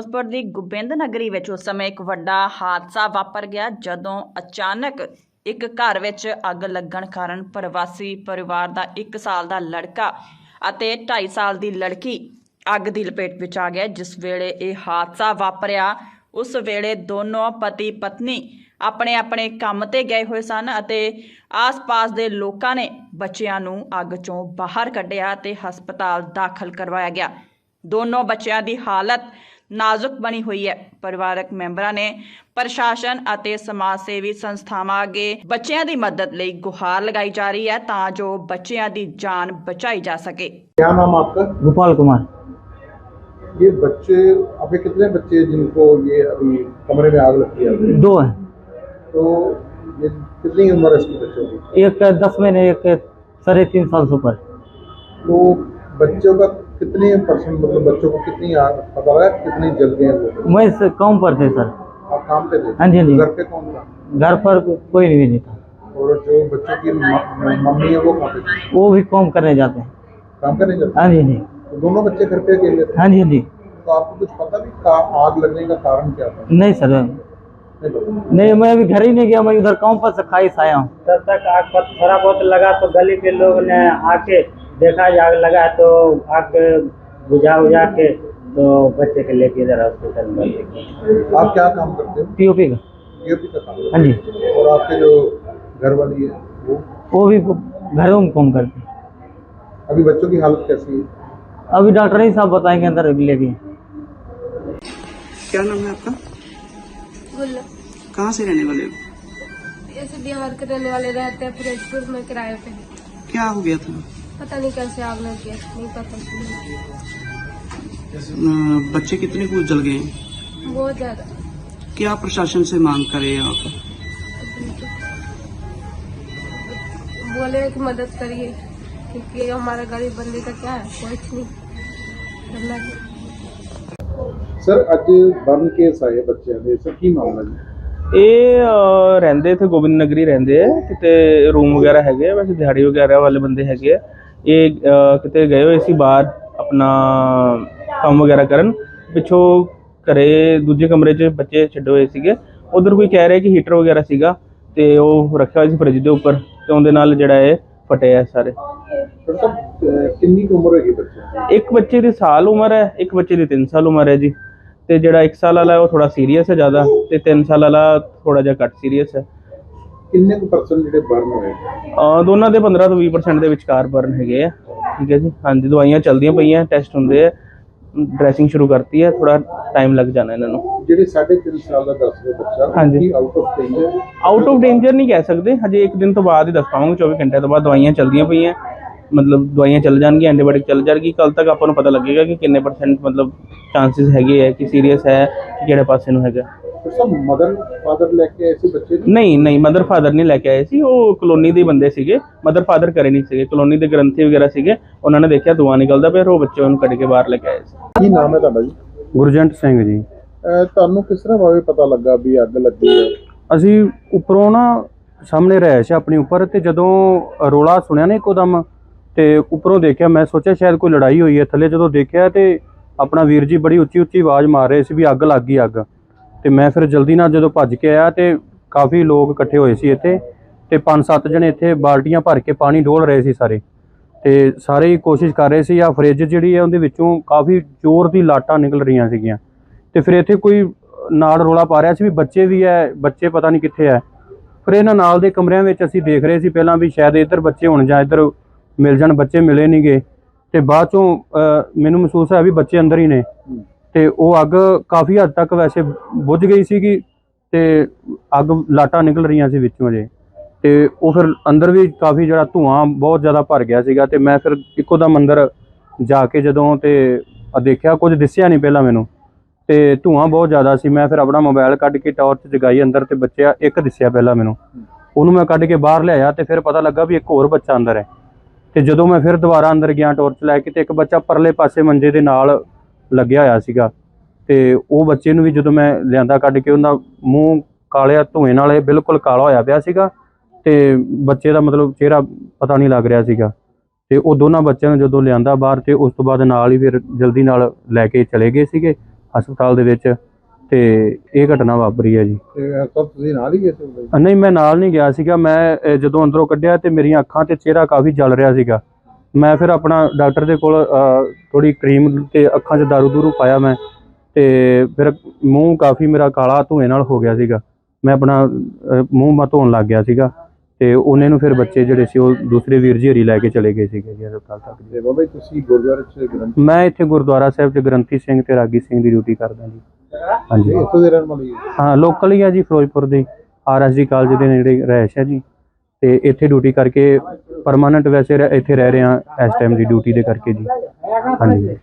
ਫਿਰੋਜ਼ਪੁਰ ਦੀ ਗੋਬਿੰਦ ਨਗਰੀ ਵਿੱਚ ਉਸ ਸਮੇਂ ਇੱਕ ਵੱਡਾ ਹਾਦਸਾ ਵਾਪਰ ਗਿਆ, ਜਦੋਂ ਅਚਾਨਕ ਇੱਕ ਘਰ ਵਿੱਚ ਅੱਗ ਲੱਗਣ ਕਾਰਨ ਪ੍ਰਵਾਸੀ ਪਰਿਵਾਰ ਦਾ 1 ਸਾਲ ਦਾ ਲੜਕਾ ਅਤੇ 2.5 ਸਾਲ ਦੀ ਲੜਕੀ ਅੱਗ ਦੀ ਲਪੇਟ ਵਿੱਚ ਆ ਗਿਆ ਜਿਸ ਵੇਲੇ ਇਹ ਹਾਦਸਾ ਵਾਪਰਿਆ, ਉਸ ਵੇਲੇ ਦੋਨੋਂ ਪਤੀ ਪਤਨੀ ਆਪਣੇ ਆਪਣੇ ਕੰਮ ਤੇ ਗਏ ਹੋਏ ਸਨ ਅਤੇ ਆਸ-ਪਾਸ ਦੇ ਲੋਕਾਂ ਨੇ ਬੱਚਿਆਂ ਨੂੰ ਅੱਗ ਚੋਂ ਬਾਹਰ ਕੱਢਿਆ ਤੇ ਹਸਪਤਾਲ ਦਾਖਲ ਕਰਵਾਇਆ ਗਿਆ। ਦੋਨੋਂ ਬੱਚਿਆਂ ਦੀ ਹਾਲਤ ਨਾਜ਼ੁਕ ਬਣੀ ਹੋਈ ਹੈ ਪਰਿਵਾਰਕ ਮੈਂਬਰਾਂ ਨੇ ਪ੍ਰਸ਼ਾਸਨ ਅਤੇ ਸਮਾਜ ਸੇਵੀ ਸੰਸਥਾਵਾਂ ਅੱਗੇ ਬੱਚਿਆਂ ਦੀ ਮਦਦ ਲਈ ਗੁਹਾਰ ਲਗਾਈ ਜਾ ਰਹੀ ਹੈ ਤਾਂ ਜੋ ਬੱਚਿਆਂ ਦੀ ਜਾਨ ਬਚਾਈ ਜਾ ਸਕੇ क्या नाम आपका गोपाल कुमार ये बच्चे अभी कितने बच्चे हैं जिनको ये अभी कमरे में आग लगती है अभी? दो हैं तो ये कितनी उम्र है इसके बच्चों की एक दस महीने एक साढ़े तीन साल से ऊपर तो बच्चों का कितनी परसेंट मतलब बच्चों को कितनी आग पता है? कितनी जल गए मैं इस काम पर थे सर। आप काम पे थे? हाँ जी, हाँ जी। घर पे कौन था? घर पर कोई भी नहीं था। और जो बच्चों की मम्मी है वो कहाँ पे वो भी काम करने जाते हैं। काम करने जाते हाँ? जी हाँ जी। तो दोनों बच्चे घर पे अकेले थे? हाँ जी हाँ जी। तो आपको कुछ पता नहीं का आग लगने का कारण क्या था? नहीं सर। नहीं नहीं मैं अभी घर ही नहीं गया मैं उधर काम पर से खाई से आया हूँ। तब तक आग पर थोड़ा बहुत लगा तो गली के लोग ने आके देखा आग लगा तो आग बुझा बुझा के तो बच्चे के लेके इधर हॉस्पिटल में लेके आप क्या काम करते हो? पीओपी का। यूपी का काम हाँ जी। और आपके जो घर वाली है वो? वो भी घरों में काम करते हैं। अभी बच्चों की हालत कैसी है? अभी डॉक्टर ही साहब बताएँगे अंदर लेके। क्या नाम है आपका? कहाँ से रहने वाले हो? ऐसे बिहार के रहने वाले रहते हैं फिरोजपुर में किराए पे। क्या हो गया था? पता नहीं कैसे आग लग गया नहीं पता अ, बच्चे कितने कुछ जल गए हैं बहुत ज्यादा क्या प्रशासन से मांग करे आप बोले कि मदद करिए क्योंकि हमारा गरीब बंदे का क्या है कुछ नहीं करना क्या ਸਰ ਅੱਜ ਬਰਨ ਕੇਸ ਆਏ ਬੱਚਿਆਂ ਦੇ ਸਰ ਕੀ ਮਾਮਲਾ ਜੀ ਇਹ ਅਹ, ਰਹਿੰਦੇ ਇੱਥੇ ਗੋਬਿੰਦ ਨਗਰੀ ਰਹਿੰਦੇ ਆ ਕਿਤੇ ਰੂਮ ਵਗੈਰਾ ਹੈਗੇ ਆ ਵੈਸੇ ਦਿਹਾੜੀ ਵਗੈਰਾ ਵਾਲੇ ਬੰਦੇ ਹੈਗੇ ਆ ਇਹ ਕਿਤੇ ਗਏ ਹੋਏ ਸੀ ਬਾਹਰ ਆਪਣਾ ਕੰਮ ਵਗੈਰਾ ਕਰਨ ਪਿੱਛੋਂ ਘਰੇ ਦੂਜੇ ਕਮਰੇ 'ਚ ਬੱਚੇ ਛੱਡੇ ਹੋਏ ਸੀਗੇ। ਉਧਰ ਕੋਈ ਕਹਿ ਰਿਹਾ ਕਿ ਹੀਟਰ ਵਗੈਰਾ ਸੀਗਾ ਤੇ ਉਹ ਰੱਖਿਆ ਹੋਇਆ ਸੀ ਫ੍ਰਿਜ ਦੇ ਉੱਪਰ ਤੇ ਉਹਦੇ ਨਾਲ ਜਿਹੜਾ ਇਹ ਫਟੇ ਆ ਸਾਰੇ। ਕਿੰਨੀ ਉਮਰ ਹੈਗੀ ਦੀ? ਇੱਕ ਬੱਚੇ ਦੀ ਸਾਲ ਉਮਰ ਹੈ ਇੱਕ ਬੱਚੇ ਦੀ 3 ਸਾਲ ਉਮਰ ਹੈ ਜੀ। ਤੇ ਜਿਹੜਾ 1 ਸਾਲ ਵਾਲਾ ਉਹ ਥੋੜਾ ਸੀਰੀਅਸ ਹੈ ਜ਼ਿਆਦਾ ਤੇ 3 ਸਾਲ ਵਾਲਾ ਥੋੜਾ ਜਿਹਾ ਘੱਟ ਸੀਰੀਅਸ ਹੈ। ਕਿੰਨੇ ਕੁ ਪਰਸੈਂਟ ਜਿਹੜੇ ਬਰਨ ਹੋਏ? ਅਹ ਦੋਨਾਂ ਦੇ 15 ਤੋਂ 20% ਦੇ ਵਿਚਕਾਰ ਬਰਨ ਹੈਗੇ ਆ। ਠੀਕ ਹੈ ਜੀ? ਹਾਂਜੀ ਦਵਾਈਆਂ ਚੱਲਦੀਆਂ ਪਈਆਂ ਟੈਸਟ ਹੁੰਦੇ ਆ। ਡਰੈਸਿੰਗ ਸ਼ੁਰੂ ਕਰਤੀ ਹੈ ਥੋੜਾ ਟਾਈਮ ਲੱਗ ਜਾਣਾ ਇਹਨਾਂ ਨੂੰ। ਜਿਹੜੇ 3.5 ਸਾਲ ਦਾ ਦੱਸਦੇ ਬੱਚਾ। ਕੀ out of danger out of danger ਨਹੀਂ ਕਹਿ ਸਕਦੇ। ਹਜੇ ਇੱਕ ਦਿਨ ਤੋਂ ਬਾਅਦ ਹੀ ਦੱਸ ਪਾਵਾਂਗੇ 24 ਘੰਟੇ ਤੋਂ ਬਾਅਦ ਦਵਾਈਆਂ ਚੱਲਦੀਆਂ ਪਈਆਂ। ਮਤਲਬ ਦਵਾਈਆਂ ਚੱਲ ਜਾਣਗੀਆਂ ਐਂਟੀਬਾਇਓਟਿਕ ਚੱਲ ਜਾਣਗੀ। ਕੱਲ ਤੱਕ ਆਪਾਂ ਨੂੰ ਪਤਾ ਲੱਗੇਗਾ ਕਿ ਕਿੰਨੇ ਪਰਸੈਂਟ ਮਤਲਬ ਚਾਂਸਸ ਹੈਗੇ ਆ ਕਿ ਸੀਰੀਅਸ ਹੈ ਕਿ ਕਿਹੜੇ ਪਾਸੇ ਨੂੰ ਹੈਗਾ। ਮਦਰ ਫਾਦਰ ਲੈ ਕੇ ਆਏ ਸੀ ਬੱਚੇ ਨੂੰ? ਨਹੀਂ ਨਹੀਂ ਮਦਰ ਫਾਦਰ ਨਹੀਂ ਲੈ ਕੇ ਆਏ ਸੀ। ਉਹ ਕਲੋਨੀ ਦੇ ਬੰਦੇ ਸੀਗੇ। ਮਦਰ ਫਾਦਰ ਘਰੇ ਨਹੀਂ ਸੀਗੇ। ਕਲੋਨੀ ਦੇ ਗ੍ਰੰਥੀ ਵਗੈਰਾ ਸੀਗੇ। ਉਹਨਾਂ ਨੇ ਦੇਖਿਆ ਧੂੰਆਂ ਨਿਕਲਦਾ ਪਿਆ ਫਿਰ ਉਹ ਬੱਚੇ ਉਹਨੂੰ ਕੱਢ ਕੇ ਬਾਹਰ ਲੈ ਕੇ ਆਏ ਸੀ। ਕੀ ਨਾਮ ਹੈ ਤੁਹਾਡਾ ਜੀ? ਗੁਰਜੰਟ ਸਿੰਘ ਜੀ। ਅਹ ਤੁਹਾਨੂੰ ਕਿਸ ਤਰ੍ਹਾਂ ਭਾਵੇਂ ਪਤਾ ਲੱਗਾ ਵੀ ਅੱਗ ਲੱਗੀ ਹੈ? ਅਸੀਂ ਉੱਪਰੋਂ ਨਾ ਸਾਹਮਣੇ ਰਹਿ ਸੀ ਆਪਣੀ ਉੱਪਰ ਤੇ ਜਦੋਂ ਰੋਲਾ ਸੁਣਿਆ ਨਾ ਇੱਕੋਦਮ ਤੇ ਉੱਪਰੋਂ ਦੇਖਿਆ ਮੈਂ ਸੋਚਿਆ ਸ਼ਾਇਦ ਕੋਈ ਲੜਾਈ ਹੋਈ ਹੈ। ਥੱਲੇ ਜਦੋਂ ਦੇਖਿਆ ਤੇ ਆਪਣਾ ਵੀਰ ਜੀ ਬੜੀ ਉੱਚੀ ਉੱਚੀ ਆਵਾਜ਼ ਮਾਰ ਰਹੇ ਸੀ ਵੀ ਅੱਗ ਲੱਗ ਗਈ ਅੱਗ। ਤੇ ਮੈਂ ਫਿਰ ਜਲਦੀ ਨਾਲ ਜਦੋਂ ਭੱਜ ਕੇ ਆਇਆ ਤੇ ਕਾਫੀ ਲੋਕ ਇਕੱਠੇ ਹੋਏ ਸੀ ਇੱਥੇ ਤੇ ਪੰਜ ਸੱਤ ਜਣੇ ਇੱਥੇ ਬਾਲਟੀਆਂ ਭਰ ਕੇ ਪਾਣੀ ਡੋਲ ਰਹੇ ਸੀ ਸਾਰੇ। ਤੇ ਸਾਰੇ ਕੋਸ਼ਿਸ਼ ਕਰ ਰਹੇ ਸੀ ਆ ਫ੍ਰਿਜ ਜਿਹੜੀ ਹੈ ਉਹਦੇ ਵਿੱਚੋਂ ਕਾਫੀ ਜ਼ੋਰ ਦੀ ਲਾਟਾਂ ਨਿਕਲ ਰਹੀਆਂ ਸੀਗੀਆਂ। ਤੇ ਫਿਰ ਇੱਥੇ ਕੋਈ ਨਾਲ ਰੋਲਾ ਪਾ ਰਿਹਾ ਸੀ ਵੀ ਬੱਚੇ ਵੀ ਹੈ, ਬੱਚੇ ਪਤਾ ਨਹੀਂ ਕਿੱਥੇ ਹੈ। ਫਿਰ ਇਹਨਾਂ ਨਾਲ ਦੇ ਕਮਰਿਆਂ ਵਿੱਚ ਅਸੀਂ ਦੇਖ ਰਹੇ ਸੀ ਪਹਿਲਾਂ ਵੀ ਸ਼ਾਇਦ ਇੱਧਰ ਬੱਚੇ ਹੋਣ ਜਾਂ ਇੱਧਰ ਮਿਲ ਜਾਣ, ਬੱਚੇ ਮਿਲੇ ਨਹੀਂ ਨਹੀਂਗੇ ਤੇ ਬਾਅਦ ਚੋਂ ਮੈਨੂੰ ਮਹਿਸੂਸ ਹੋਇਆ ਵੀ ਬੱਚੇ ਅੰਦਰ ਹੀ ਨੇ। ਤੇ ਉਹ ਅੱਗ ਕਾਫੀ ਹੱਦ ਤੱਕ ਵੈਸੇ ਬੁਝ ਗਈ ਸੀਗੀ ਤੇ ਅੱਗ ਲਾਟਾਂ ਨਿਕਲ ਰਹੀਆਂ ਸੀ ਵਿੱਚੋਂ ਜੇ। ਤੇ ਉਹ ਫਿਰ ਅੰਦਰ ਵੀ ਕਾਫੀ ਜਿਹੜਾ ਧੂਆਂ ਬਹੁਤ ਜ਼ਿਆਦਾ ਭਰ ਗਿਆ ਸੀਗਾ ਤੇ ਮੈਂ ਫਿਰ ਇੱਕੋ ਦਮ ਅੰਦਰ ਜਾ ਕੇ ਜਦੋਂ ਤੇ ਦੇਖਿਆ, ਕੁਝ ਦਿਸਿਆ ਨਹੀਂ ਪਹਿਲਾਂ ਮੈਨੂੰ। ਤੇ ਧੂਆਂ ਬਹੁਤ ਜ਼ਿਆਦਾ ਸੀ, ਮੈਂ ਫਿਰ ਆਪਣਾ ਮੋਬਾਈਲ ਕੱਢ ਕੇ ਟਾਰਚ ਜਗਾਈ ਅੰਦਰ ਤੇ ਬੱਚਾ ਇੱਕ ਦਿਸਿਆ ਪਹਿਲਾਂ ਮੈਨੂੰ। ਉਹਨੂੰ ਮੈਂ ਕੱਢ ਕੇ ਬਾਹਰ ਲਿਆਇਆ ਤੇ ਫਿਰ ਪਤਾ ਲੱਗਾ ਵੀ ਇੱਕ ਹੋਰ ਬੱਚਾ ਅੰਦਰ ਹੈ। ਤੇ ਜਦੋਂ ਮੈਂ ਫਿਰ ਦੁਬਾਰਾ ਅੰਦਰ ਗਿਆ ਟਾਰਚ ਲੈ ਕੇ ਤੇ ਇੱਕ ਬੱਚਾ ਪਰਲੇ ਪਾਸੇ ਮੰਜੇ ਦੇ ਨਾਲ ਲੱਗਿਆ ਹੋਇਆ ਸੀਗਾ। ਤੇ ਉਹ ਬੱਚੇ ਨੂੰ ਵੀ ਜਦੋਂ ਮੈਂ ਲਿਆਂਦਾ ਕੱਢ ਕੇ ਉਹਦਾ ਮੂੰਹ ਕਾਲਿਆ ਧੂਏ ਨਾਲ ਇਹ ਬਿਲਕੁਲ ਕਾਲਾ ਹੋਇਆ ਪਿਆ ਸੀਗਾ। ਤੇ ਬੱਚੇ ਦਾ ਮਤਲਬ ਚਿਹਰਾ ਪਤਾ ਨਹੀਂ ਲੱਗ ਰਿਹਾ ਸੀਗਾ। ਤੇ ਉਹ ਦੋਨਾਂ ਬੱਚਿਆਂ ਨੂੰ ਜਦੋਂ ਲਿਆਂਦਾ ਬਾਹਰ ਤੇ ਉਸ ਤੋਂ ਬਾਅਦ ਨਾਲ ਹੀ ਫਿਰ ਜਲਦੀ ਨਾਲ ਲੈ ਕੇ ਚਲੇ ਗਏ ਸੀਗੇ ਹਸਪਤਾਲ ਦੇ ਵਿੱਚ। ਤੇ ਇਹ ਘਟਨਾ ਵਾਪਰੀ ਹੈ ਜੀ। ਤੁਸੀਂ ਨਾਲ ਹੀ ਗਏ ਸੀ ਨਹੀਂ ਮੈਂ ਨਾਲ ਨਹੀਂ ਗਿਆ ਸੀਗਾ। ਮੈਂ ਅ, ਜਦੋਂ ਅੰਦਰੋਂ ਕੱਢਿਆ ਤੇ ਮੇਰੀਆਂ ਅੱਖਾਂ ਤੇ ਚਿਹਰਾ ਕਾਫੀ ਜਲ ਰਿਹਾ ਸੀਗਾ। ਮੈਂ ਫਿਰ ਆਪਣਾ ਡਾਕਟਰ ਦੇ ਕੋਲ ਥੋੜੀ ਕਰੀਮ ਤੇ ਅੱਖਾਂ 'ਚ ਦਾਰੂ ਦੂਰੂ ਪਾਇਆ ਮੈਂ ਤੇ ਫਿਰ ਮੂੰਹ ਕਾਫੀ ਮੇਰਾ ਕਾਲਾ ਧੂਏ ਨਾਲ ਹੋ ਗਿਆ ਸੀਗਾ। ਮੈਂ ਆਪਣਾ ਮੂੰਹ ਮਾ ਧੋਣ ਲੱਗ ਗਿਆ ਸੀਗਾ ਤੇ ਉਹਨੇ ਨੂੰ ਫਿਰ ਬੱਚੇ ਜਿਹੜੇ ਸੀ ਉਹ ਦੂਸਰੇ ਵੀਰ ਜੀ ਹਰੀ ਲੈ ਕੇ ਚਲੇ ਗਏ ਸੀਗੇ ਜੀ ਹਸਪਤਾਲ ਤੱਕ ਜੀ। ਬਾਬਾ ਜੀ ਤੁਸੀਂ ਗੁਰਦੁਆਰੇ ਚ ਗ੍ਰੰਥੀ ਮੈਂ ਇੱਥੇ ਗੁਰਦੁਆਰਾ ਸਾਹਿਬ 'ਚ ਗ੍ਰੰਥੀ ਸਿੰਘ ਤੇ ਰਾਗੀ ਸਿੰਘ ਦੀ ਡਿਊਟੀ ਕਰਦਾ ਜੀ। ਹਾਂਜੀ। ਇੱਥੋਂ ਦੇ ਰਹਿਣ ਵਾਲੇ? ਹਾਂ ਲੋਕਲ ਹੀ ਆ ਜੀ ਫਿਰੋਜ਼ਪੁਰ ਦੇ ਆਰਐਸਡੀ ਕਾਲਜ ਦੇ ਨੇੜੇ ਰਹਿਸ਼ ਹੈ ਜੀ। ਤੇ ਇੱਥੇ ਡਿਊਟੀ ਕਰਕੇ ਪਰਮਾਨੈਂਟ ਵੈਸੇ ਰਹਿ- ਇੱਥੇ ਰਹਿ ਰਹੇ ਹਾਂ ਇਸ ਟਾਈਮ ਦੀ ਡਿਊਟੀ ਦੇ ਕਰਕੇ ਜੀ। ਹਾਂਜੀ।